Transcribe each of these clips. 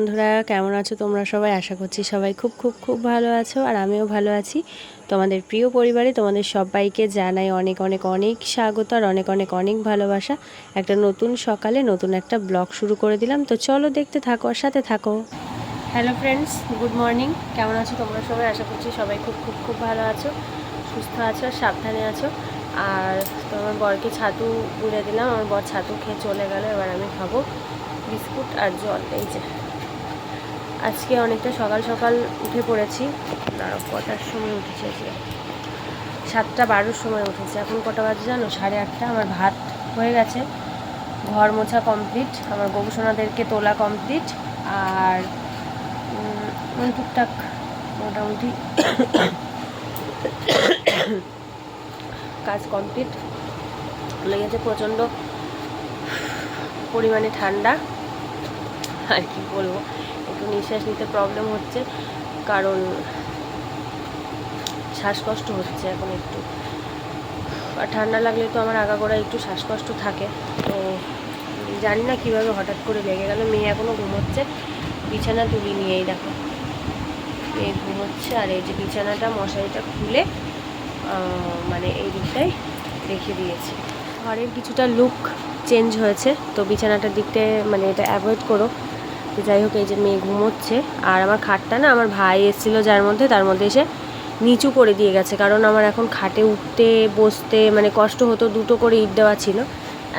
বন্ধুরা, কেমন আছো তোমরা সবাই? আশা করছি সবাই খুব খুব খুব ভালো আছো আর আমিও ভালো আছি। তোমাদের প্রিয় পরিবারে তোমাদের সবাইকে জানাই অনেক অনেক অনেক স্বাগত আর অনেক অনেক অনেক ভালোবাসা। একটা নতুন সকালে নতুন একটা ব্লগ শুরু করে দিলাম। তো চলো দেখতে থাকো আর সাথে থাকো। হ্যালো ফ্রেন্ডস গুড মর্নিং কেমন আছো তোমরা সবাই? আশা করছি সবাই খুব খুব খুব ভালো আছো, সুস্থ আছো আর সাবধানে আছো। আর তোমার বরকে ছাতু গুলে দিলাম। আমার বর ছাতু খেয়ে চলে গেল। এবার আমি খাব বিস্কুট আর জল। এই যে। আজকে অনেকটা সকাল সকাল উঠে পড়েছি। দাঁড়াও কটার সময় উঠেছি আজকে? সাতটা বারোর সময় উঠেছি। এখন কটা বাজে জানো? সাড়ে আটটা। আমার ভাত হয়ে গেছে। ঘর মোছা কমপ্লিট। আমার গবেষণাদেরকে তোলা কমপ্লিট। আর টুকটাক মোটামুটি কাজ কমপ্লিট। লেগেছে প্রচণ্ড পরিমাণে ঠান্ডা। আর কি বলব? একটু নিঃশ্বাস নিতে প্রবলেম হচ্ছে, কারণ শ্বাসকষ্ট হচ্ছে এখন একটু। আর ঠান্ডা লাগলে তো আমার আগাগোড়া একটু শ্বাসকষ্ট থাকে। তো জানি না কীভাবে হঠাৎ করে লেগে গেল। মেয়ে এখনও ঘুমোচ্ছে। বিছানা তুলি নিয়েই দেখো। মেয়ে ঘুমোচ্ছে আর এই যে বিছানাটা, মশারিটা খুলে মানে এই দিকটাই রেখে দিয়েছি। ঘরের কিছুটা লুক চেঞ্জ হয়েছে। তো বিছানাটার দিকটায় মানে এটা অ্যাভয়েড করো। তো যাই হোক, এই যে মেয়ে ঘুমোচ্ছে। আর আমার খাটটা না আমার ভাই এসেছিল যার মধ্যে, তার মধ্যে এসে নিচু করে দিয়ে গেছে। কারণ আমার এখন খাটে উঠতে, বসতে মানে কষ্ট হতো, দুটো করে ইট দেওয়া ছিল।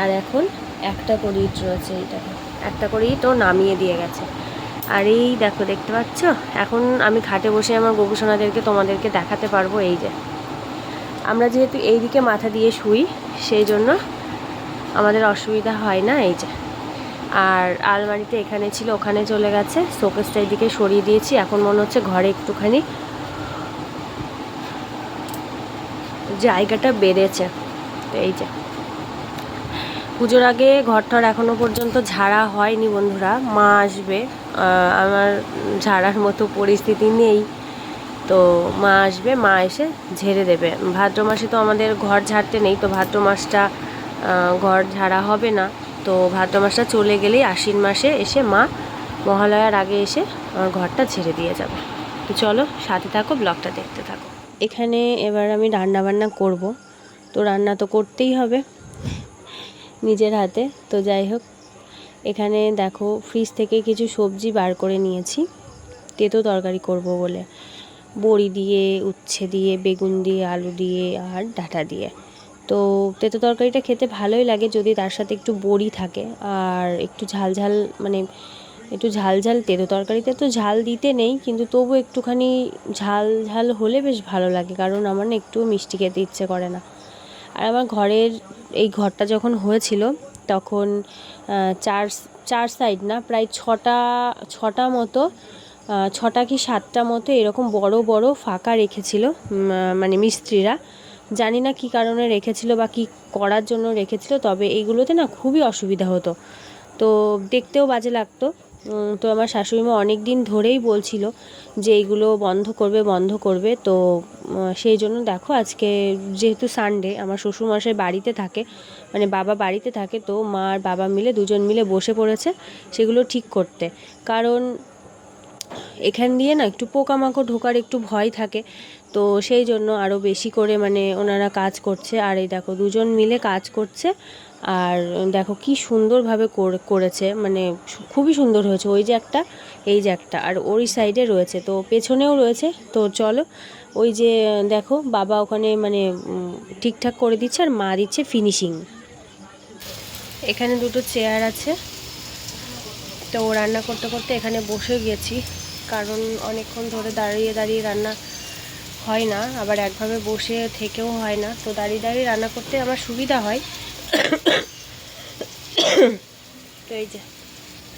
আর এখন একটা করে ইট রয়েছে এইটাকে একটা করে ইট ও নামিয়ে দিয়ে গেছে। আর এই দেখো, দেখতে পাচ্ছ? এখন আমি খাটে বসে আমার গবেষণাদেরকে তোমাদেরকে দেখাতে পারব এই যে। আমরা যেহেতু এই দিকে মাথা দিয়ে শুই, সেই জন্য আমাদের অসুবিধা হয় না এই যে। আর আলমারিতে এখানে ছিল, ওখানে চলে গেছে। শোকেসটা এদিকে সরিয়ে দিয়েছি। এখন মনে হচ্ছে ঘরে একটুখানি জায়গাটা বেড়েছে। এই যে। পুজোর আগে ঘরটার এখনও পর্যন্ত ঝাড়া হয়নি বন্ধুরা, মা আসবে। আমার ঝাড়ার মতো পরিস্থিতি নেই। তো মা আসবে, মা এসে ঝেড়ে দেবে। ভাদ্র মাসে তো আমাদের ঘর ঝাড়তে নেই, তো ভাদ্র মাসটা ঘর ঝাড়া হবে না। তো ভাদ্র মাসটা চলে গেলেই আশ্বিন মাসে এসে মা মহালয়ার আগে এসে আমার ঘরটা ঝেড়ে দিয়ে যাবে। তো চলো সাথে থাকো, ব্লগটা দেখতে থাকো। এখানে এবার আমি রান্না বান্না করব। তো রান্না তো করতেই হবে নিজের হাতে। তো যাই হোক, এখানে দেখো ফ্রিজ থেকে কিছু সবজি বার করে নিয়েছি। তেতো তরকারি করব বলে। বড়ি দিয়ে, উচ্ছে দিয়ে, বেগুন দিয়ে, আলু দিয়ে আর ডাঁটা দিয়ে। তো তেতো তরকারিটা খেতে ভালোই লাগে যদি তার সাথে একটু বড়ি থাকে। আর একটু ঝাল ঝাল মানে একটু ঝাল ঝাল তেতো তরকারিতে তো ঝাল দিতে নেই, কিন্তু তবু একটুখানি ঝাল ঝাল হলে বেশ ভালো লাগে, কারণ আমার না একটু মিষ্টি খেতে ইচ্ছে করে না। আর আমার ঘরের এই ঘরটা যখন হয়েছিল, তখন চার চার সাইড না, প্রায় ছটা ছটা মতো ছটা কি সাতটা মতো এরকম বড় বড় ফাঁকা রেখেছিল মানে মিস্ত্রিরা। জানি না কী কারণে রেখেছিল বা কী করার জন্য রেখেছিল, তবে এইগুলোতে না খুবই অসুবিধা হতো। তো দেখতেও বাজে লাগতো। তো আমার শাশুড়িমা অনেক দিন ধরেই বলছিল যে এইগুলো বন্ধ করবে বন্ধ করবে। তো সেই জন্য দেখো আজকে যেহেতু সানডে আমার শ্বশুরমশাই বাড়িতে থাকে মানে বাবা বাড়িতে থাকে, তো মা আর বাবা মিলে দুজন মিলে বসে পড়েছে সেগুলো ঠিক করতে। কারণ এখান দিয়ে না একটু পোকামাকড় ঢোকার একটু ভয় থাকে। তো সেই জন্য আরও বেশি করে মানে ওনারা কাজ করছে। আর এই দেখো, দুজন মিলে কাজ করছে। আর দেখো কি সুন্দরভাবে করে- করেছে। মানে খুবই সুন্দর হয়েছে। ওই যে একটা, এই যে একটা। আর ওই সাইডে রয়েছে। তো পেছনেও রয়েছে। তো চলো, ওই যে দেখো, বাবা ওখানে মানে ঠিকঠাক করে দিচ্ছে আর মা দিচ্ছে ফিনিশিং এখানে দুটো চেয়ার আছে। তো রান্না করতে করতে এখানে বসে গেছি। কারণ অনেকক্ষণ ধরে দাঁড়িয়ে দাঁড়িয়ে রান্না হয় না, আবার একভাবে বসে থেকেও হয় না। তো দাঁড়িয়ে দাঁড়িয়ে রান্না করতে আমার সুবিধা হয়। তো এই যে,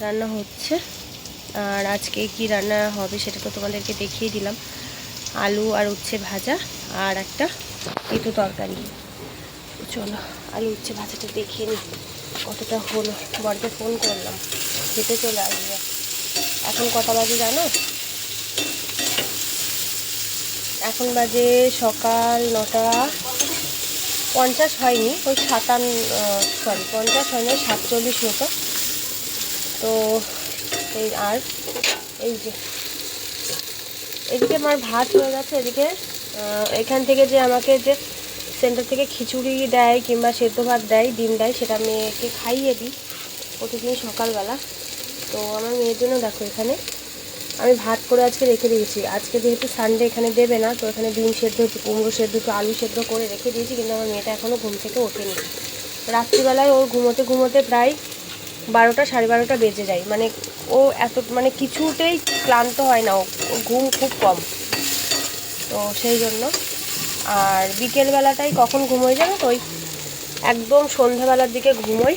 রান্না হচ্ছে। আর আজকে কি রান্না হবে সেটা তো তোমাদেরকে দেখিয়ে দিলাম। আলু আর উচ্ছে ভাজা আর একটা তেঁতো তরকারি। চলো, আলু উচ্ছে ভাজাটা দেখিয়ে নিই কতটা হলো। বরকে ফোন করলাম, খেতে চলে আসবে। এখন কটা বাজে জানো? এখন বাজে সকাল নটা। পঞ্চাশ হয়নি, ওই সাতান্ন সরি পঞ্চাশ হয়নি সাতচল্লিশ মতো। তো এই আর, এই যে। এদিকে আমার ভাত হয়ে গেছে, এদিকে এখান থেকে যে আমাকে যে সেন্টার থেকে খিচুড়ি দেয় কিংবা সেদ্ধ ভাত দেয়, ডিম দেয়, সেটা মেয়েকে খাইয়ে দিই প্রতিদিন সকালবেলা। তো আমার মেয়ের জন্য দেখো এখানে আমি ভাত করে আজকে রেখে দিয়েছি। আজকে যেহেতু সানডে এখানে দেবে না, তো এখানে ডিম সেদ্ধ, কুমড়ো সেদ্ধ, একটু আলু সেদ্ধ করে রেখে দিয়েছি, কিন্তু আমার মেয়েটা এখনও ঘুম থেকে ওঠেনি। রাত্রিবেলায় ওর ঘুমোতে ঘুমোতে প্রায় বারোটা সাড়ে বারোটা বেজে যায়। মানে ও এত মানে কিছুতেই ক্লান্ত হয় না, ও ঘুম খুব কম। তো সেই জন্য। আর বিকেলবেলাটাই কখন ঘুমোয় জানো তো? ওই একদম সন্ধ্যাবেলার দিকে ঘুমোই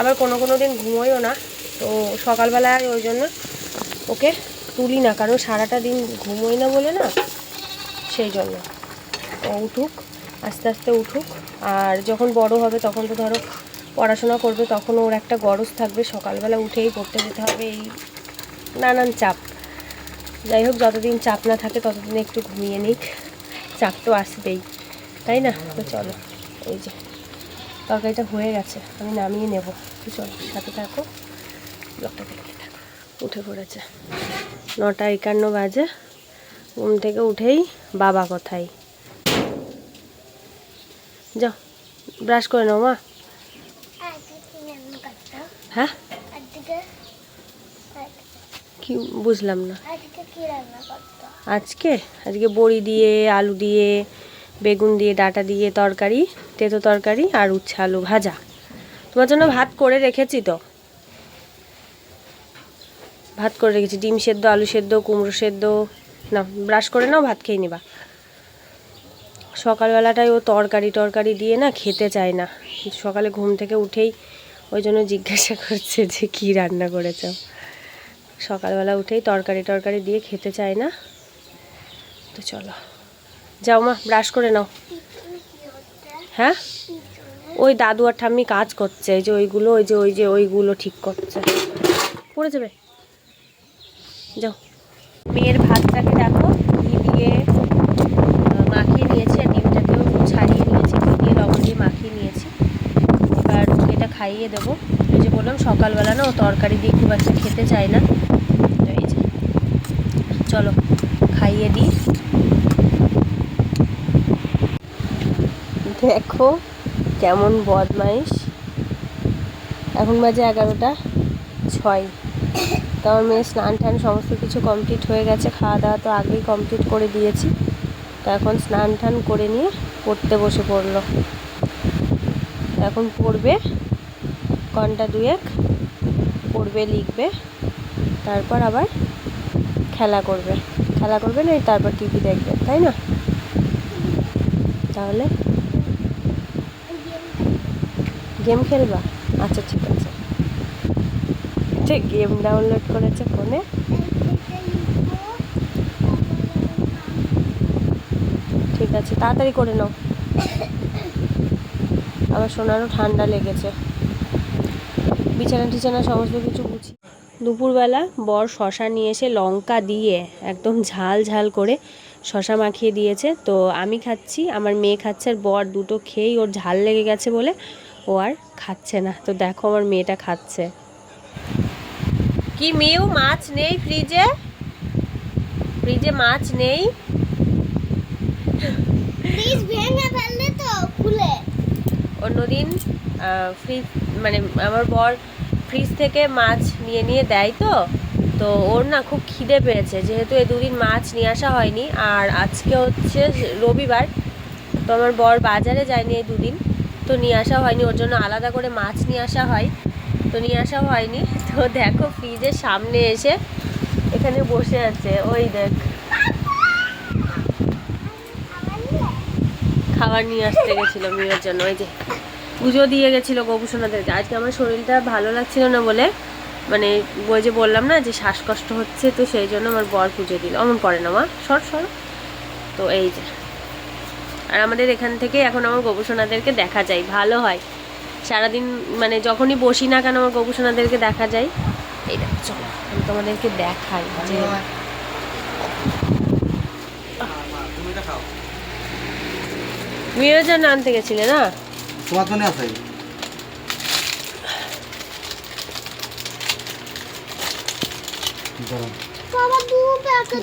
আবার কোনো কোনো দিন ঘুমোইও না। তো সকালবেলায় ওই জন্য ওকে তুলি না, কারণ সারাটা দিন ঘুমোই না বলে না, সেই জন্য। উঠুক, আস্তে আস্তে উঠুক, আর যখন বড় হবে তখন তো ধরো পড়াশোনা করবে, তখন ওর একটা গরজ থাকবে, সকালবেলা উঠেই পড়তে যেতে হবে, এই নানান চাপ। যাই হোক, যতদিন চাপ না থাকে ততদিন একটু ঘুমিয়ে নিক, চাপ তো আসবেই, তাই না? তো চলো, এই যে তরকারিটা হয়ে গেছে, আমি নামিয়ে নেব। তো চলো, সাথে থাকো, ব্লগটা থাকো উঠে পড়েছে। নটা একান্ন বাজে। ঘুম থেকে উঠেই বাবা কোথায়? যাও ব্রাশ করে নাও মা। হ্যাঁ? কি বুঝলাম না। আজকে? আজকে বড়ি দিয়ে, আলু দিয়ে, বেগুন দিয়ে, ডাটা দিয়ে তরকারি, তেতো তরকারি আর উচ্ছে আলু ভাজা। তোমার জন্য ভাত করে রেখেছি তো। ভাত করে রেখেছি। ডিম সেদ্ধ, আলু সেদ্ধ, কুমড়ো সেদ্ধ। না ব্রাশ করে নাও, ভাত খেয়ে নিবা। সকালবেলাটায় ও তরকারি টরকারি দিয়ে না খেতে চায় না। সকালে ঘুম থেকে উঠেই ওই জন্য জিজ্ঞাসা করছে যে কী রান্না করেছ। সকালবেলা উঠেই তরকারি টরকারি দিয়ে খেতে চায় না। তো চলো। যাও মা ব্রাশ করে নাও। হ্যাঁ? ওই দাদু আর ঠাম্মি কাজ করছে। যে ওইগুলো, ওই যে ওই যে, ওইগুলো ঠিক করছে। পড়ে যাবে? যাও। মেয়ের ভাতটাকে দেখো দিয়ে মাখিয়ে নিয়েছি ডিমটাকেও ছাড়িয়ে নিয়েছি দিয়ে লবণ দিয়ে মাখিয়ে নিয়েছি। এবার এটা খাইয়ে দেবো। ওই যে বললাম, সকালবেলা না ও তরকারি দিয়ে খুব একটা খেতে চায় না। চলো, খাইয়ে দিই। দেখো, কেমন বদমাইশ। এখন বাজে এগারোটা ছয়। আমার মেয়ে স্নান টান সমস্ত কিছু কমপ্লিট হয়ে গেছে খাওয়া দাওয়া তো আগেই কমপ্লিট করে দিয়েছি। তো এখন স্নান টান করে নিয়ে পড়তে বসে পড়ল। এখন পড়বে, ঘণ্টা দুয়েক পড়বে, লিখবে, তারপর আবার খেলা করবে। খেলা করবে না, তারপর টিভি দেখবে, তাই না? তাহলে গেম খেলবা? আচ্ছা ঠিক আছে। ঠিক গেম ডাউনলোড করেছে ফোনে। ঠিক আছে, তাড়াতাড়ি করে নাও। আবার সোনারও ঠান্ডা লেগেছে। বিছানা টিছানা সমস্ত কিছু গুছি দুপুরবেলা বর শশা নিয়ে এসে লঙ্কা দিয়ে একদম ঝাল ঝাল করে শশা মাখিয়ে দিয়েছে। তো আমি খাচ্ছি, আমার মেয়ে খাচ্ছে আর বর দুটো খেয়েই ওর ঝাল লেগে গেছে বলে ও আর খাচ্ছে না। তো দেখো আমার মেয়েটা খাচ্ছে। কি মিউ? মাছ নেই ফ্রিজে? ফ্রিজে মাছ নেই। প্লিজ ভেঙে ফেললে তো খুলে। অন্যদিন ফ্রিজ মানে আমার বর ফ্রিজ থেকে মাছ নিয়ে নিয়ে দেয় তো। তো ওর না খুব খিদে পেয়েছে যেহেতু এই দুদিন মাছ নিয়ে আসা হয়নি। আর আজকে হচ্ছে রবিবার তো আমার বর বাজারে যায়নি এই দুদিন। তো নিয়ে আসা হয়নি ওর জন্য আলাদা করে মাছ নিয়ে আসা হয়। তো নিয়ে আসা হয়নি। তো দেখো ফ্রিজের সামনে এসে এখানে বসে আছে। ওই দেখ। খাবার নিয়ে আসতে গেছিল মেয়ের জন্য। ওই যে পুজো দিয়ে গেছিল গোপুসোনাদেরকে আজকে আমার শরীরটা ভালো লাগছিল না বলে মানে ওই যে বললাম না যে শ্বাসকষ্ট হচ্ছে, তো সেই জন্য আমার বর পুজো দিল। অমন করে না মা। সর সর। তো এই যে। আর আমাদের এখান থেকে এখন আমার গোপুসোনাদেরকে দেখা যায়। ভালো হয়। সারাদিন মানে যখনই বসি না কেন আমার গোপুসোনাদেরকে দেখা যায়। এই দেখো চলো আমি তোমাদেরকে দেখাই যে জন্য আনতে গেছিলে না? তোমার জন্য আছে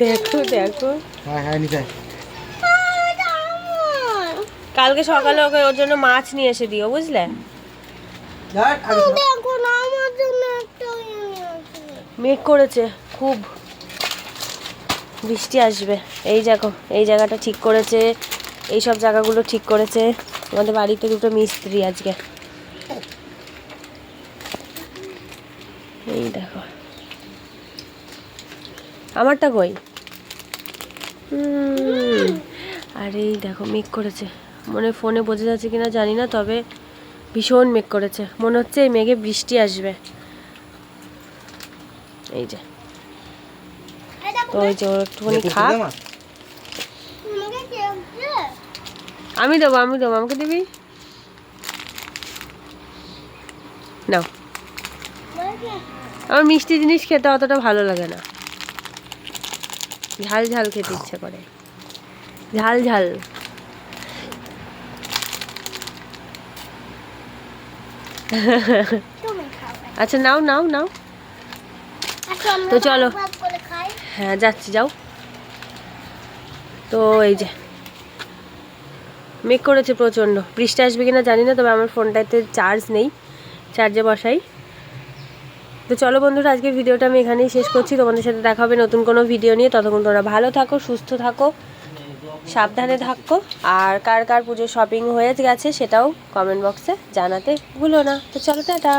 দেখো দেখো। হ্যাঁ হ্যাঁ কালকে সকালে ওকে ওর জন্য মাছ নিয়ে এসে দিও বুঝলে? দেখ, আগে শোনো। দেখো না আমার জন্য একটা ইয়ে। মেঘ করেছে খুব বৃষ্টি আসবে। এই দেখো এই জায়গাটা ঠিক করেছে এই সব জায়গাগুলো ঠিক করেছে। আমাদের বাড়িতে দুটো মিস্ত্রি আজকে। এই দেখো। আমারটা কই? আর এই দেখো মেঘ করেছে। মনে ফোনে বোঝা যাচ্ছে কিনা জানি না তবে ভীষণ মেঘ করেছে। মনে হচ্ছে এই মেঘে বৃষ্টি আসবে। এই যে। তো ওই যে একটুখানি দিলে? আমি দেবো আমি দেবো। আমাকে দিবি? নাও। আমার মিষ্টি জিনিস খেতে অতটা ভালো লাগে না। ঝাল ঝাল খেতে ইচ্ছে করে। ঝাল ঝাল তুমি খাবে আচ্ছা নাও নাও নাও। আচ্ছা তো চলো। হ্যাঁ যাচ্ছি যাও। তো এই যে মেক করেছে প্রচণ্ড। বৃষ্টি আসবে কিনা জানি না তবে আমার ফোনটাতে চার্জ নেই। চার্জে বসাই। তো চলো বন্ধুরা আজকের ভিডিওটা আমি এখানেই শেষ করছি। তোমাদের সাথে দেখা হবে নতুন কোনো ভিডিও নিয়ে। ততক্ষণ তোমরা ভালো থাকো সুস্থ থাকো। সাবধানে থাকো। আর কার কার পুজো শপিং হয়ে গেছে সেটাও কমেন্ট বক্সে জানাতে ভুলো না। তো চলো, টাটা।